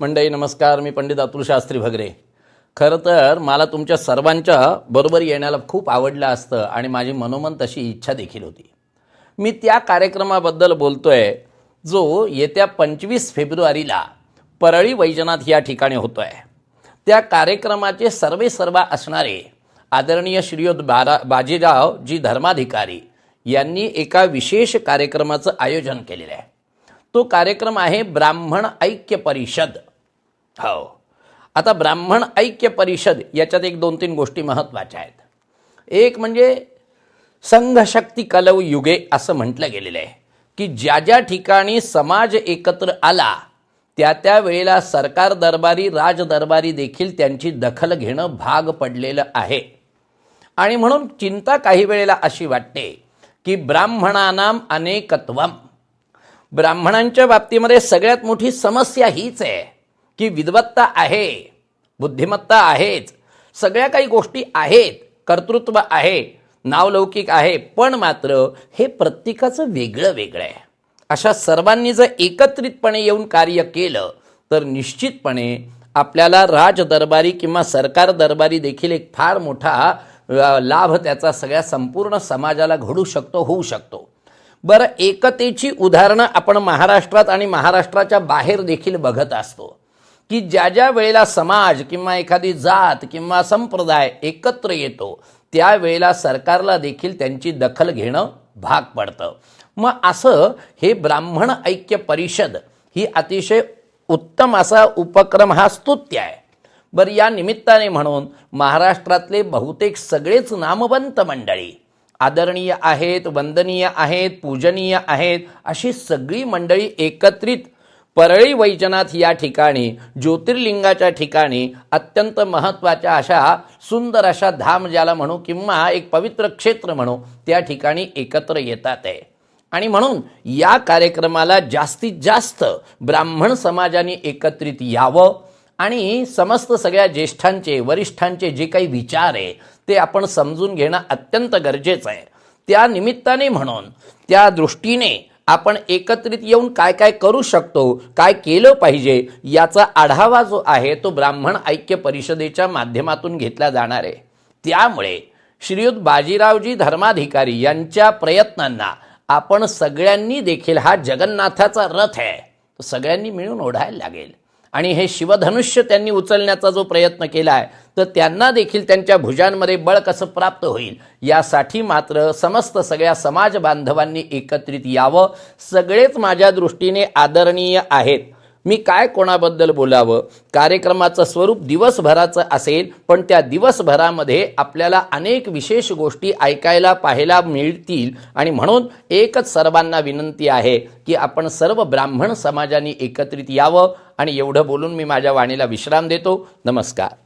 मंडई नमस्कार. मी पंडित अतुल शास्त्री भगरे. खरं तर मला तुमच्या सर्वांच्या बरोबर येण्याला खूप आवडलं असतं आणि माझी मनोमन तशी इच्छा देखील होती. मी त्या कार्यक्रमाबद्दल बोलतो आहे जो येत्या पंचवीस फेब्रुवारीला परळी वैजनाथ या ठिकाणी होतो आहे त्या कार्यक्रमाचे सर्वे सर्वा असणारे आदरणीय श्रीयुत बारा बाजीराव जी धर्माधिकारी यांनी एका विशेष कार्यक्रमाचं आयोजन केलेलं आहे. तो कार्यक्रम आहे ब्राह्मण ऐक्य परिषद. हो. आता ब्राह्मण ऐक्य परिषद याच्यात एक दोन तीन गोष्टी महत्त्वाच्या आहेत. एक म्हणजे संघशक्ती कलव युगे असं म्हटलं गेलेलं आहे की ज्या ज्या ठिकाणी समाज एकत्र आला त्या त्या वेळेला सरकार दरबारी राजदरबारी देखील त्यांची दखल घेणं भाग पडलेलं आहे. आणि म्हणून चिंता काही वेळेला अशी वाटते की ब्राह्मणानाम अनेकत्वम. ब्राह्मणांच्या बाबतीमध्ये सगळ्यात मोठी समस्या हीच आहे की विद्वत्ता आहे बुद्धिमत्ता आहेच सगळ्या काही गोष्टी आहेत कर्तृत्व आहे नावलौकिक आहे पण मात्र हे प्रत्येकाचं वेगळं वेगळं आहे. अशा सर्वांनी जर एकत्रितपणे येऊन कार्य केलं तर निश्चितपणे आपल्याला राजदरबारी किंवा सरकार दरबारी देखील एक फार मोठा लाभ त्याचा सगळ्या संपूर्ण समाजाला घडू शकतो होऊ शकतो. बरं एकतेची उदाहरणं आपण महाराष्ट्रात आणि महाराष्ट्राच्या बाहेर देखील बघत असतो. की ज्या ज्या वेळेला समाज किंवा एखादी जात किंवा संप्रदाय एकत्र येतो त्यावेळेला सरकारला देखील त्यांची दखल घेणं भाग पडतं. मग असं हे ब्राह्मण ऐक्य परिषद ही अतिशय उत्तम असा उपक्रम हा स्तुत्य आहे. बरं या निमित्ताने म्हणून महाराष्ट्रातले बहुतेक सगळेच नामवंत मंडळी आदरणीय आहेत वंदनीय आहेत पूजनीय आहेत अशी सगळी मंडळी एकत्रित परळी वैजनाथ या ठिकाणी ज्योतिर्लिंगाच्या ठिकाणी अत्यंत महत्त्वाच्या अशा सुंदर अशा धाम ज्याला म्हणू किंवा एक पवित्र क्षेत्र म्हणू त्या ठिकाणी एकत्र येतात आहे आणि म्हणून या कार्यक्रमाला जास्तीत जास्त ब्राह्मण समाजाने एकत्रित यावं आणि समस्त सगळ्या ज्येष्ठांचे वरिष्ठांचे जे काही विचार आहे ते आपण समजून घेणं अत्यंत गरजेचं आहे. त्या निमित्ताने म्हणून त्या दृष्टीने आपण एकत्रित येऊन काय काय करू शकतो काय केलं पाहिजे याचा आढावा जो आहे तो ब्राह्मण ऐक्य परिषदेच्या माध्यमातून घेतला जाणार आहे. त्यामुळे श्रीयुत बाजीरावजी धर्माधिकारी यांच्या प्रयत्नांना आपण सगळ्यांनी देखील हा जगन्नाथाचा रथ आहे. तो सगळ्यांनी मिळून ओढायला लागेल. आणि हे शिवधनुष्य त्यांनी उचलण्याचा जो प्रयत्न केला आहे तर त्यांना देखील त्यांच्या भुजांमध्ये बळ कसं प्राप्त होईल? यासाठी मात्र समस्त सगळ्या समाज बांधवांनी एकत्रित यावं. सगळेच माझ्या दृष्टीने आदरणीय आहेत. मी काय कोणाबद्दल बोलावं? कार्यक्रमाचं स्वरूप दिवसभराचं असेल पण त्या दिवसभरामध्ये आपल्याला अनेक विशेष गोष्टी ऐकायला पाहायला मिळतील. आणि म्हणून एकच सर्वांना विनंती आहे की आपण सर्व ब्राह्मण समाजाने एकत्रित यावं. आणि एवढं बोलून मी माझ्या वाणीला विश्राम देतो. नमस्कार.